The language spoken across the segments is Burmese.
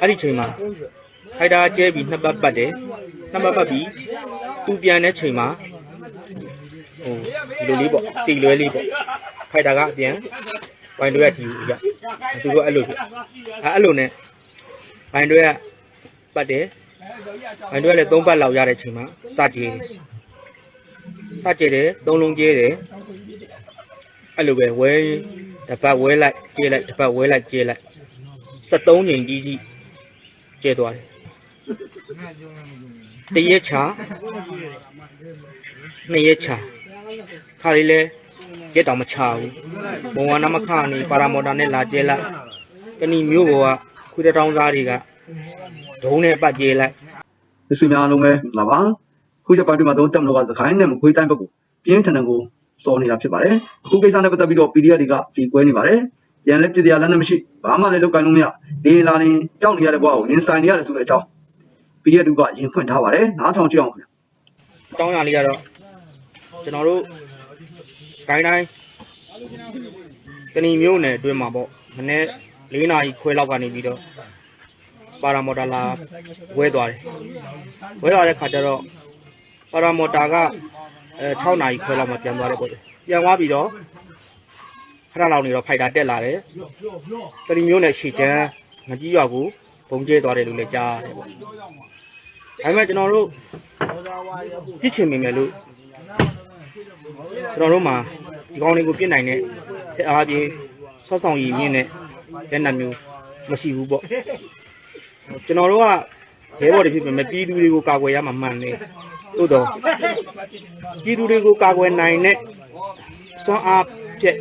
အဲ့ဒီချိန်မှာဖိုက်တာကျဲပြီးနှစ်ပတ်ပတ်တယ်နှစ်ပတ်ပတ်ပြီးသူပြန်တဲ့ချိန်မှာဟိုဒီလိုလေးပေါ့တီလွဲလေးပေါ့ဖိုက်တာကအပြန်ဘိုင်တို့ရဒီကိုရသူတို့အဲ့လိုပြအဲ့အဲ့လိုနဲ့ဘိုင်တို့ရပတ်တယ်ဘိုင်တို့ကလည်း၃ပတ်လောက်ရတဲ့ချိန်မှာစကြည်တယ်စကြည်တယ်သုံးလုံးကျဲတယ်အဲ့လိုပဲဝဲတစ်ပတ်ဝဲလိုက်ကျဲလိုက်တစ်ပတ်ဝဲလိုက်ကျဲလိုက် 73ချိန်ကြီးကြီးကျဲသွားတယ်တရက်ချာနှစ်ရက်ချာခါလေးလဲရက်တောင်မချဘူးဘုံဝါနမခနေပါရာမော်တာနဲ့လာကျဲလိုက်ကဏီမျိုးဘောကခွေးတောင်းသားတွေကဒုံးနဲ့ပတ်ကျဲလိုက်ဒီဆွေများလုံးပဲလာပါခုချက်ပိုင်းတွေမှာတော့တက်မလို့ကသခိုင်းနဲ့မခွေးတိုင်းဘက်ကိုပြင်းထန်ထန်ကိုစော်နေတာဖြစ်ပါတယ်အခုကိစ္စနဲ့ပတ်သက်ပြီးတော့ PDF တွေကကြေကွဲနေပါတယ် ပြန်လဲပြည်တရားလည်းမရှိဘာမှလည်းလုပ်ကိုင်လို့မရဒီလာရင်ကြောက်နေရတဲ့ဘဝကိုရင်ဆိုင်နေရတယ်ဆိုတဲ့အကြောင်း PDF တွေကရင်ဖွင့်ထားပါတယ်နားထောင်ကြည့်အောင်ခင်ဗျအကြောင်းအရာလေးကတော့ကျွန်တော်တို့ skyline ကဏီမျိုးနယ်အတွင်းမှာပေါ့မနေ့၄နာရီခွဲလောက်ကနေပြီးတော့ပါရာမော်တာလာဝဲသွားတယ်ဝဲသွားတဲ့ခါကျတော့ပါရာမော်တာကအဲ6နာရီခွဲလောက်မှပြန်သွားတယ်ပေါ့လေပြန်သွားပြီးတော့ ခဏလောက်နေတော့ဖိုက်တာတက်လာတယ်ကဏီမျိုးနယ်ရှီချမ်းမကြီးရွာကိုဘုံကျဲသွားတယ်လို့လည်းကြားရတယ်ပေါ့ဒါပေမဲ့ကျွန်တော်တို့ဖြစ်ချင်မိမယ်လို့ကျွန်တော်တို့မှာဒီကောင်းလေးကိုပြစ်နိုင်တဲ့ထက်အားပြေဆော့ဆောင်ရည်မြင့်တဲ့လက်နက်မျိုးမရှိဘူးပေါ့ကျွန်တော်တို့ကရဲဘော်တွေဖြစ်ပေမဲ့ပြည်သူတွေကိုကာကွယ်ရမှာမှန်တယ်သို့တော့ပြည်သူတွေကိုကာကွယ်နိုင်တဲ့စွမ်းအားဖြက်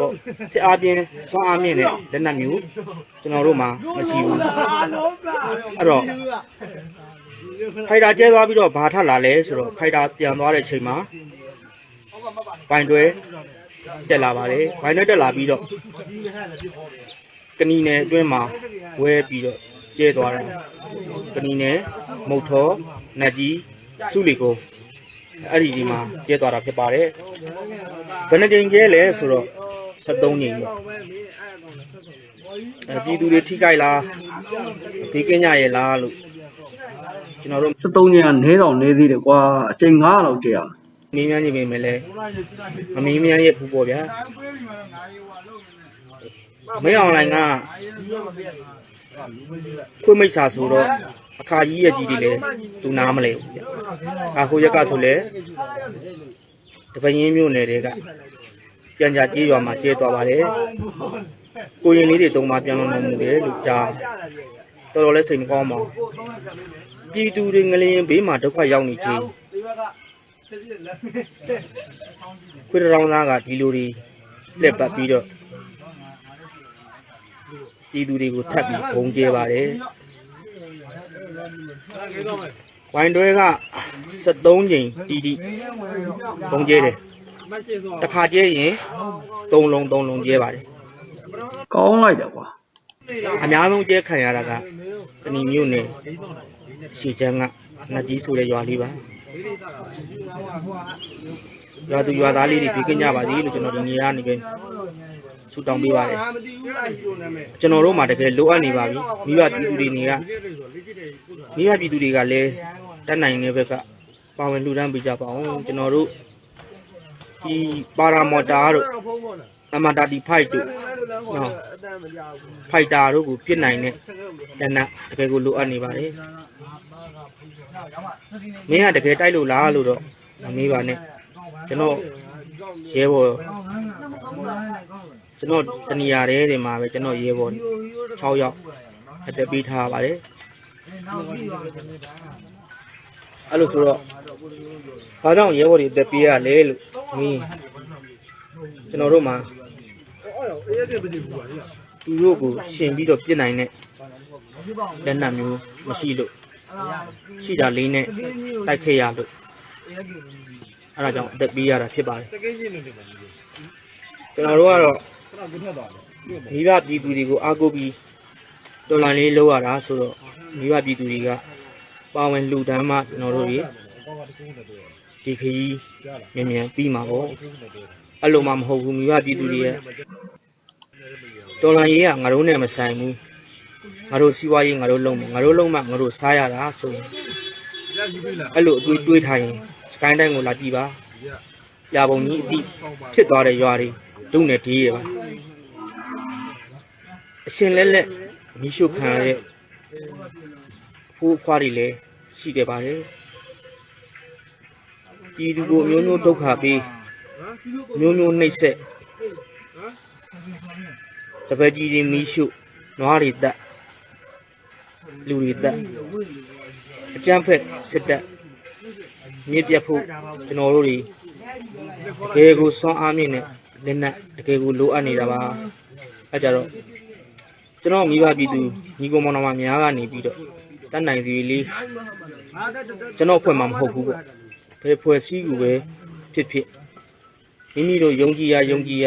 ပေါ့ထက်အားပြင်းစွမ်းအားမြင့်တဲ့လက်နက်မျိုးကျွန်တော်တို့မှာမရှိဘူးအဲ့တော့ဖိုက်တာကျဲသွားပြီးတော့ဘာထပ်လာလဲဆိုတော့ဖိုက်တာပြန်သွားတဲ့အချိန်မှာဘိုင်တွဲတက်လာပါတယ်ဘိုင်တွဲတက်လာပြီးတော့ကနီနယ်အတွင်းမှာဝဲပြီးတော့ကျဲသွားတာကနီနယ်မုတ်ထောနတ်ကြီးစုလီကိုအဲ့ဒီဒီမှာကျဲသွားတာဖြစ်ပါတယ်ဘယ်နှကြိမ်ကျဲလဲဆိုတော့ 73ကြိမ်ပေါ့အဲပြည်သူတွေထိကြိုက်လားဘေးကင်းကြရဲ့လားလို့ကျွန်တော်တို့73ညကနေတော့နေသေးတယ်ကွာအချိန်9လောက်ကြာမင်းများနေပေမဲ့လည်းမမင်းများရဲ့ဖူပေါ့ဗျာမင်းအောင်လိုင်းကခွေးမိတ်စာဆိုတော့အခါကြီးရဲ့ကြီးတွေလည်းသူနားမလဲဘူးဗျာအာဟိုရက်ကဆိုလဲတပင်းမျိုးနယ်တွေက ပြန်ကြကြေးရွာမှာကျဲသွားပါတယ်ကိုရင်လေးတွေတုံးမှပြန်လုံနေမှုတယ်လို့ကြားတော်တော်လေးစိတ်မကောင်းပါဘူးပြည်သူတွေငလျင်ဘေးမှာဒုက္ခရောက်နေချင်းခွေးတစ်တောင်းသားကဒီလိုတွေလက်ပတ်ပြီးတော့ပြည်သူတွေကိုထပ်ပြီးဘုံကျဲပါတယ်ဝိုင်းတွဲက73ချိန်တီတီဘုံကျဲတယ် တစ်ခါကျဲရင်3လုံး3လုံးကျဲပါတယ်ကောင်းလိုက်တယ်ကွာအများဆုံးကျဲခံရတာကကဏီမြို့နယ်ရှီချမ်းကနတ်ကြီးဆိုတဲ့ရွာလေးပါရွာသူရွာသားလေးတွေပြီးကင်းကြပါသေးလို့ကျွန်တော်ဒီနေရာနေပဲဆူတောင်းပေးပါတယ်ကျွန်တော်တို့မှာတကယ်လိုအပ်နေပါပြီမိဘပြည်သူတွေနေကမိဘပြည်သူတွေကလည်းတတ်နိုင်တဲ့ဘက်ကပါဝင်လှူဒန်းပေးကြပါအောင်ကျွန်တော်တို့ ဒီပါရာမော်တာတို့အမတာတီဖိုက်တို့နော်ဖိုက်တာတို့ကိုပြစ်နိုင်တဲ့လက်နက်တကယ်ကိုလိုအပ်နေပါတယ်မင်းကတကယ်တိုက်လို့လားလို့တော့မမေးပါနဲ့ကျွန်တော်ရဲဘော်ကျွန်တော်တနေရာတဲ့တွေမှာပဲကျွန်တော်ရဲဘော်6ယောက်အသက်ပေးထားပါတယ် အဲ့လိုဆိုတော့ဘာကြောင့်ရဲဘော်တွေအသက်ပေးရလဲလို့မင်းကျွန်တော်တို့မှာသူတို့ကိုရှင်ပြီးတော့ပြစ်နိုင်တဲ့လက်နက်မျိုးမရှိလို့ရှိတာလေးနဲ့တိုက်ခဲ့ရလို့အဲ့ဒါကြောင့်အသက်ပေးရတာဖြစ်ပါတယ်ကျွန်တော်တို့ကတော့မိဘပြည်သူတွေကိုအားကိုးပြီးတော်လိုင်းလေးလုပ်ရတာဆိုတော့မိဘပြည်သူတွေက ပါဝင်လှူဒန်းမှကျွန်တော်တို့တွေဒီခရီးမြန်မြန်ပြီးမှာပေါ့အဲ့လိုမှမဟုတ်ဘူးမိဘပြည်သူတွေရဲ့တော်လိုင်းရေးကငါတို့နဲ့မဆိုင်ဘူးငါတို့စီးပွားရေးငါတို့လုံးမယ်ငါတို့လုံးမှငါတို့စားရတာဆိုရင်အဲ့လိုအတွေးတွေးထားရင်စကိုင်းတိုင်းကိုလာကြည့်ပါပြပုံကြီးအတိဖြစ်သွားတဲ့ရွာတွေဒုနဲ့ဒီရပါအရှင်လက်လက်မိရှုခံရတဲ့ဖိုး အဖွားတွေလည်းရှိတယ်ပါတယ်ပြည်သူကိုမျိုးမျိုးဒုက္ခပေးမျိုးမျိုးနှိပ်စက်တပည့်ကြီးတွေမိရှုနွားတွေတက်လူတွေတက်အကြမ်းဖက်စစ်တပ်မြစ်ပြတ်ဖို့ကျွန်တော်တို့တွေတကယ်ကိုစွမ်းအားမြင့်တဲ့လက်နက်တကယ်ကိုလိုအပ်နေတာပါအဲကြတော့ကျွန်တော်မိဘပြည်သူညီကောင်မောင်နှမများကနေပြီးတော့ တတ်နိုင်စီလေးကျွန်တော်ဖွဲ့မှာမဟုတ်ဘူးပေါ့ဘယ်ဖွဲ့စည်းကူပဲဖြစ်ဖြစ်မိမိတို့ယုံကြည်ရယုံကြည်ရ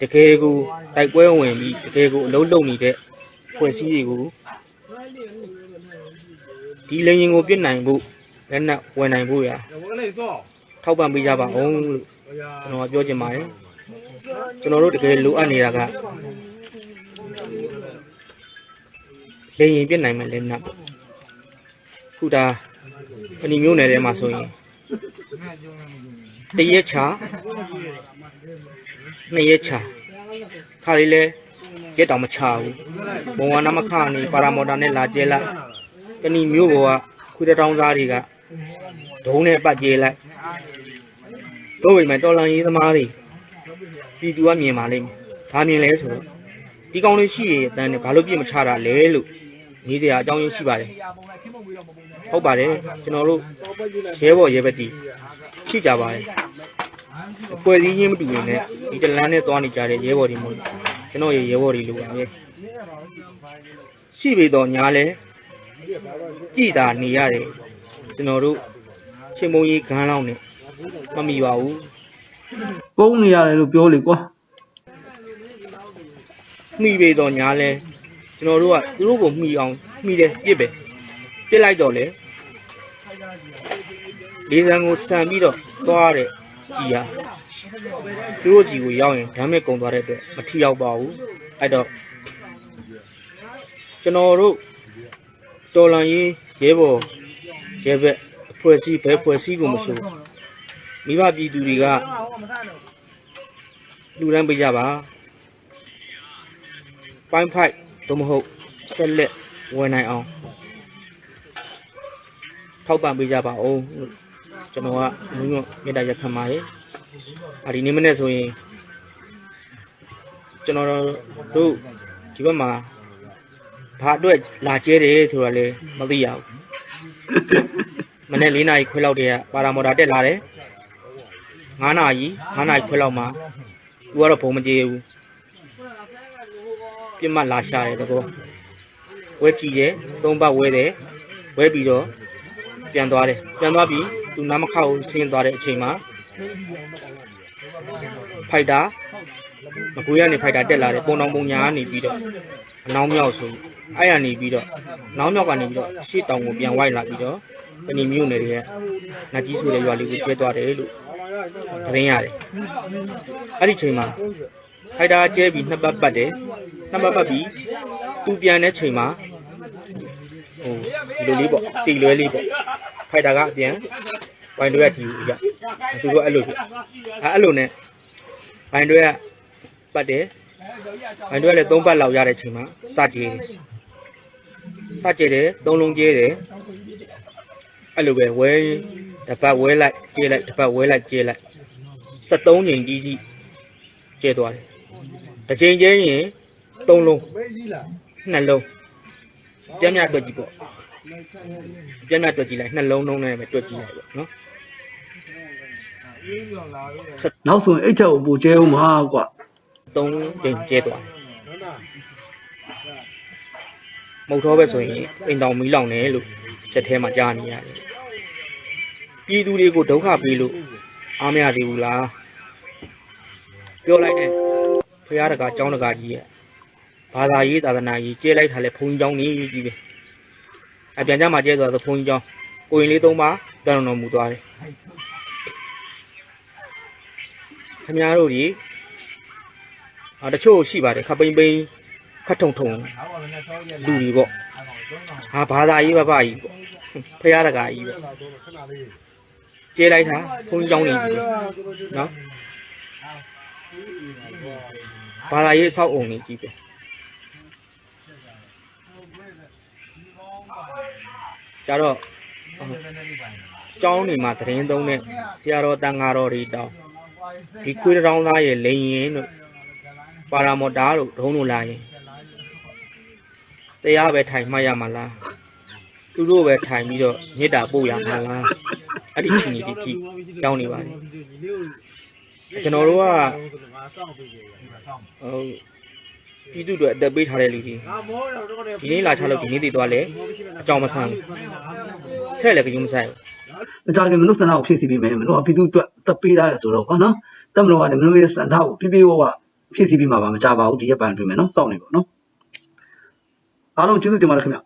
တကယ်ကိုတိုက်ပွဲဝင်ပြီးတကယ်ကိုအလုံးလုံးနေတဲ့ဖွဲ့စည်းတွေကိုဒီလင်ရင်ကိုပြစ်နိုင်ဖို့လက်နက်ဝင်နိုင်ဖို့ရာထောက်ပံ့ပေးကြပါအောင်လို့ကျွန်တော်ကပြောချင်ပါတယ်ကျွန်တော်တို့တကယ်လိုအပ်နေတာကလင်ရင်ပြစ်နိုင်မဲ့လက်နက်ပေါ့ ခုဒါပဏိမျိုးနယ်ထဲမှာဆိုရင်တရက်ချာနှစ်ရက်ချာခါလေးလဲရက်တောင်မချဘူးဘုံဝနာမခနေပါရာမော်တာနဲ့လာကျဲလိုက်ပဏိမျိုးဘောကခွေးတောင်သားတွေကဒုံးနဲ့ပတ်ကျဲလိုက်တို့ဝိမဲ့တော်လန်ရေးသမားတွေပြည်သူကမြင်ပါလိမ့်မယ်ဘာမြင်လဲဆိုတော့ဒီကောင်လေးရှိရဲ့အတန်းနဲ့ဘာလို့ပြစ်မချတာလဲလို့နေတရားအကြောင်းရင်းရှိပါတယ် ဟုတ်ပါတယ်ကျွန်တော်တို့ရဲဘော်ရဲဘက်တီရှိကြပါတယ်အပွဲစည်းချင်းမတူရင်လည်းဒီတလန်းနဲ့သွားနေကြတဲ့ရဲဘော်တွေမဟုတ်ဘူးကျွန်တော်ရဲ့ရဲဘော်တွေလိုပါပဲရှိပေတော့ညာလဲကြည်တာနေရတယ်ကျွန်တော်တို့ချင်းမုံကြီးခန်းလောင်းနဲ့မမီပါဘူးပုံနေရတယ်လို့ပြောလေကွာမှီပေတော့ညာလဲကျွန်တော်တို့ကသူတို့ကိုမှီအောင်မှီတယ်ပြစ်ပဲပြစ်လိုက်တော့လေ လေးစံကိုစံပြီးတော့သွားတဲ့ကြည်ဟာသူတို့ကြည်ကိုရောက်ရင်ဓာတ်မဲ့ကုံသွားတဲ့အတွက်မထီရောက်ပါဘူးအဲ့တော့ကျွန်တော်တို့တော်လန်ရေးရဲဘော်ရဲဘက်အဖွဲ့အစည်းဘယ်အဖွဲ့အစည်းကိုမဆိုမိဘပြည်သူတွေကလူရန်ပေးကြပါပိုင်းဖိုက်သို့မဟုတ်ဆက်လက်ဝင်နိုင်အောင်ထောက်ပံ့ပေးကြပါဦးလို့ ကျွန်တော်ကမင်းတို့မေတ္တာရက်ခံပါတယ်။အဲဒီနေ့မနေ့ဆိုရင်ကျွန်တော်တို့ဒီဘက်မှာဘာအတွက်လာကျဲတယ်ဆိုတာလည်းမသိရဘူး။မနေ့၄နာရီခွဲလောက်တည်းကပါရာမော်တာတက်လာတယ်။9နာရီ9နာရီခွဲလောက်မှာသူကတော့ဘုံမကျေဘူးပြစ်မှတ်လာရှာတယ်တကောဝဲကြည့်တယ်သုံးပတ်ဝဲတယ်ဝဲပြီးတော့ပြန်သွားတယ်ပြန်သွားပြီး သူနားမခောက်ဆင်းသွားတဲ့အချိန်မှာဖိုက်တာမကွေးကနေဖိုက်တာတက်လာတယ်ပုံတောင်ပုံညာကနေပြီးတော့အနောင်မြောက်ဆိုအဲ့ရနေပြီးတော့နောက်မြောက်ကနေပြီးတော့ရှေ့တောင်ကိုပြန်ဝိုက်လာပြီးတော့ကဏီမြို့နယ်တွေကနတ်ကြီးဆိုတဲ့ရွာလေးကိုကျဲသွားတယ်လို့သတင်းရတယ်အဲ့ဒီချိန်မှာဖိုက်တာကျဲပြီးနှစ်ပတ်ပတ်တယ်နှစ်ပတ်ပတ်ပြီးသူပြန်တဲ့ချိန်မှာဟိုဒီလိုလေးပေါ့တီလွဲလေးပေါ့ ဖိုက်တာကအပြန်ဝိုင်းတွေကဒီရသူတို့အဲ့လိုပြအဲအဲ့လိုနဲ့ဝိုင်းတွေကပတ်တယ်ဝိုင်းတွေကလည်းသုံးပတ်လောက်ရတဲ့ချိန်မှာစကြဲတယ်စကြဲတယ်သုံးလုံးကျဲတယ်အဲ့လိုပဲဝဲတစ်ပတ်ဝဲလိုက်ကျဲလိုက်တစ်ပတ်ဝဲလိုက်ကျဲလိုက်73ချိန်ကြီးကြီးကျဲသွားတယ်တစ်ချိန်ချင်းရင်သုံးလုံးနှလုံးပြက်မြတ်တွက်ကြည့်ပေါ့ မျက်နှာတွေ့ကြည့်လိုက်နှလုံးလုံးနဲ့ပဲတွေ့ကြည့်လိုက်ပေါ့နော်နောက်ဆိုရင်အိတ်ချက်ကိုပူကျဲဦးမှာကွာသုံးကြိမ်ကျဲသွားမဟုတ်တော့ပဲဆိုရင်အိမ်တော်မီးလောင်တယ်လို့ချက်ထဲမှာကြားနေရတယ်ပြည်သူတွေကိုဒုက္ခပေးလို့အားမရသေးဘူးလားပြောလိုက်တယ်ဖရာတကာចောင်းတကာကြီးရဲ့ဘာသာရေးသာသနာရေးကျဲလိုက်တာလဲဘုံចောင်းနေကြီးပဲ အပြန်ကြမှာကျဲဆိုတာသခွန်ကြီးကျောင်းကိုရင်လေးသုံးပါတန်တော်မူသွားတယ်ခမားတို့ဒီအတချို့ရှိပါတယ်ခပိန်ပိန်ခတ်ထုံထုံလူတွေပေါ့ဟာဘာသာရေးဘဘကြီးပေါ့ဖရာတကာကြီးပေါ့ကျဲလိုက်တာခွန်ကြီးကျောင်းနေကြီးနော်ဘာသာရေးအဆောက်အုံကြီးကြီးပဲ ကြတော့ကျောင်းနေမှာတရင်သုံးတဲ့ဆရာတော်တန်ဃာတော်တွေတောင်းဒီခွေးတောင်းသားရဲ့လိန်ရင်တို့ပါရာမော်တာတို့ဒုံးတို့လာရင်တရားပဲထိုင်မှတ်ရမှာလားသူတို့ပဲထိုင်ပြီးတော့မေတ္တာပို့ရမှာလားအဲ့ဒီချင်းကြီးဒီကြောင်းနေပါတယ်ကျွန်တော်တို့ကဟို ပြည်သူတွေအသက်ပေးထားတဲ့လူတွေဒီနေ့လာချလို့ဒီနေ့တည်သွားလဲအကြောင်းမဆန်းဘူးထဲ့လည်းကြုံမဆိုင်ဘူးမကြခင်မလို့စန္ဒကိုဖြည့်ဆည်းပေးမယ်မလို့ကပြည်သူအတွက်တပ်ပေးရတယ်ဆိုတော့ကွာနော်တက်မလို့ကလည်းမလို့ရဲ့စန္ဒကိုပြပြဝဝဖြည့်ဆည်းပေးမှာပါမကြပါဘူးဒီရက်ပိုင်းအတွင်းမှာနော်တောက်နေပေါ့နော်အားလုံးကျေးဇူးတင်ပါတယ်ခင်ဗျ